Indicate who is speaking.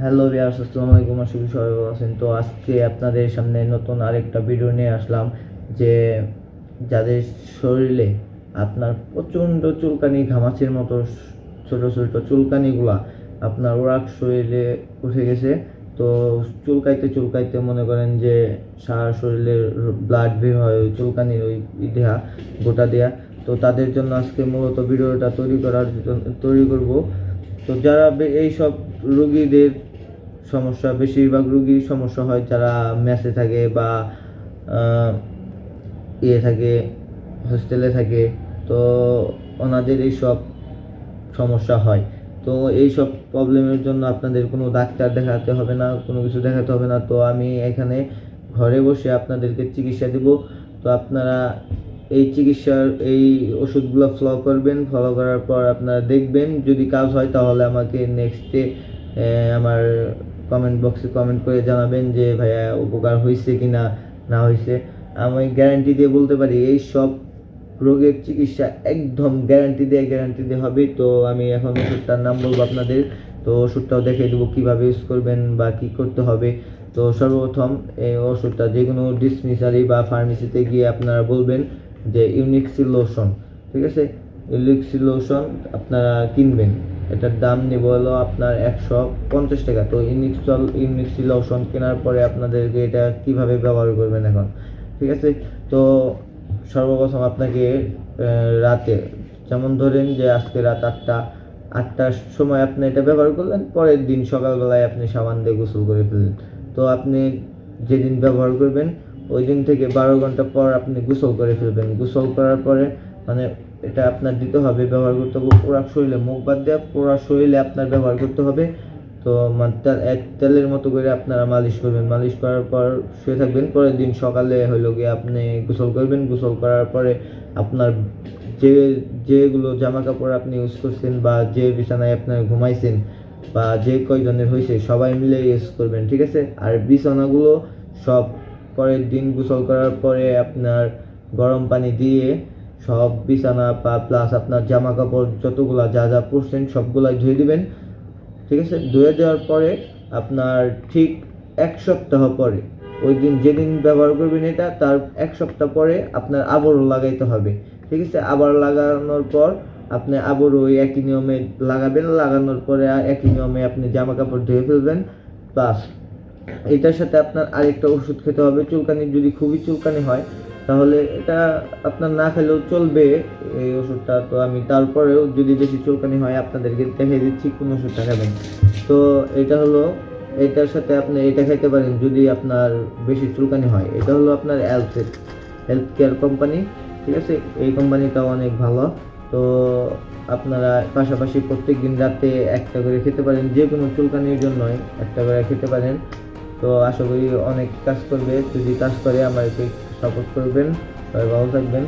Speaker 1: Hello বিয়ার্স আসসালামু আলাইকুম। আশা করি সবাই ভালো আছেন। তো আজকে আপনাদের সামনে নতুন আরেকটা ভিডিও নিয়ে আসলাম, যে যাদের শরীরে আপনার প্রচণ্ড চুলকানি, ঘামাচির মতো ছোট ছোট চুলকানিগুলা আপনার ওরাক শরীরে উঠে গেছে। তো চুলকাইতে চুলকাইতে মনে করেন যে সারা শরীরের ব্লাড বের হয় ওই চুলকানির ওই দেহা, গোটা দেয়া তো তাদের জন্য আজকে মূলত ভিডিওটা তৈরি করার তৈরি করব। তো যারা এই সব রোগীদের সমস্যা, বেশিরভাগ রোগীর সমস্যা হয় যারা মেসে থাকে বা ইয়ে থাকে, হোস্টেলে থাকে। তো ওনাদের এই সব সমস্যা হয়। তো এই সব প্রবলেমের জন্য আপনাদের কোনো ডাক্তার দেখাতে হবে না, কোনো কিছু দেখাতে হবে না। তো আমি এখানে ঘরে বসে আপনাদেরকে চিকিৎসা দেব। তো আপনারা এই চিকিৎসার এই ওষুধগুলো ফলো করবেন। ফলো করার পর আপনারা দেখবেন। যদি কাজ হয় তাহলে আমাকে নেক্সটে আমার কমেন্ট বক্সে কমেন্ট করে জানাবেন যে, ভাইয়া, উপকার হয়েছে কি না না হয়েছে আমি গ্যারান্টি দিয়ে বলতে পারি, এই সব রোগের চিকিৎসা একদম গ্যারান্টি দিয়ে গ্যারান্টি দিয়ে হবে। তো আমি এখন ওষুধটার নাম বলব আপনাদের। তো ওষুধটাও দেখিয়ে দেবো কীভাবে ইউজ করবেন বা কি করতে হবে। তো সর্বপ্রথম এই ওষুধটা যে কোনো ডিসমিসারি বা ফার্মেসিতে গিয়ে আপনারা বলবেন যে ইউনিক্সি লোশন ঠিক আছে? ইউনিক্সি লোশন আপনারা কিনবেন। এটার দাম নেব হলো আপনার একশো পঞ্চাশ টাকা। তো ইউনিক্সল ইউনিক্সি লোশন কেনার পরে আপনাদেরকে এটা কীভাবে ব্যবহার করবেন এখন? ঠিক আছে? তো সর্বপ্রথম আপনাকে রাতে, যেমন ধরেন যে আজকে রাত আটটা, আটটার সময় আপনি এটা ব্যবহার করলেন, পরের দিন সকালবেলায় আপনি সাবান দিয়ে গোসল করে ফেললেন। তো আপনি যেদিন ব্যবহার করবেন ওই দিন থেকে বারো ঘণ্টা পর আপনি গোসল করে ফেলবেন। গোসল করার পরে মানে এটা আপনার দিতে হবে, ব্যবহার করতে হবে পুরা শরীরে। মুখ বাদ দেওয়া পুরা শরীরে আপনার ব্যবহার করতে হবে। তো মানে এক তেলের মতো করে আপনারা মালিশ করবেন। মালিশ করার পর শুয়ে থাকবেন। পরের দিন সকালে হইল গিয়ে আপনি গোসল করবেন। গোসল করার পরে আপনার যে, যেগুলো জামা কাপড় আপনি ইউজ করছেন বা যে বিছানায় আপনার ঘুমাইছেন বা যে কয়জনের হয়েছে সবাই মিলে ইউজ করবেন, ঠিক আছে? আর বিছানাগুলো সব পরের দিন গোসল করার পরে আপনার গরম পানি দিয়ে সব বিছানা বা প্লাস আপনার জামা কাপড় যতগুলা যা যা পরছেন সবগুলাই ধুয়ে দিবেন। ঠিক আছে? ধুয়ে দেওয়ার পরে আপনার ঠিক এক সপ্তাহ পরে, ওই দিন যেদিন ব্যবহার করবেন এটা, তার এক সপ্তাহ পরে আপনার আবারও লাগাইতে হবে। ঠিক আছে? আবার লাগানোর পর আপনি আবারও ওই একই নিয়মে লাগাবেন, লাগানোর পরে একই নিয়মে আপনি জামা কাপড় ধুয়ে ফেলবেন। প্লাস এটার সাথে আপনার আরেকটা ওষুধ খেতে হবে। চুলকানি যদি খুবই চুলকানি হয় তাহলে এটা আপনার না খেলেও চলবে এই ওষুধটা। তো আমি তারপরেও যদি বেশি চুলকানি হয়, আপনাদেরকে দেখে দিচ্ছি কোন ওষুধটা খাবেন। তো এটা হলো, এটার সাথে আপনি এটা খেতে পারেন যদি আপনার বেশি চুলকানি হয়। এটা হলো আপনার অ্যালসেট হেলথ কেয়ার কোম্পানি ঠিক আছে? এই কোম্পানিটাও অনেক ভালো। তো আপনারা পাশাপাশি প্রত্যেক দিন রাতে একটা করে খেতে পারেন। যে কোনো চুলকানির জন্যই একটা করে খেতে পারেন। তো আশা করি অনেক কাজ করবে। যদি কাজ করে আমাকে সাপোর্ট করবেন সবাই ভালো থাকবেন।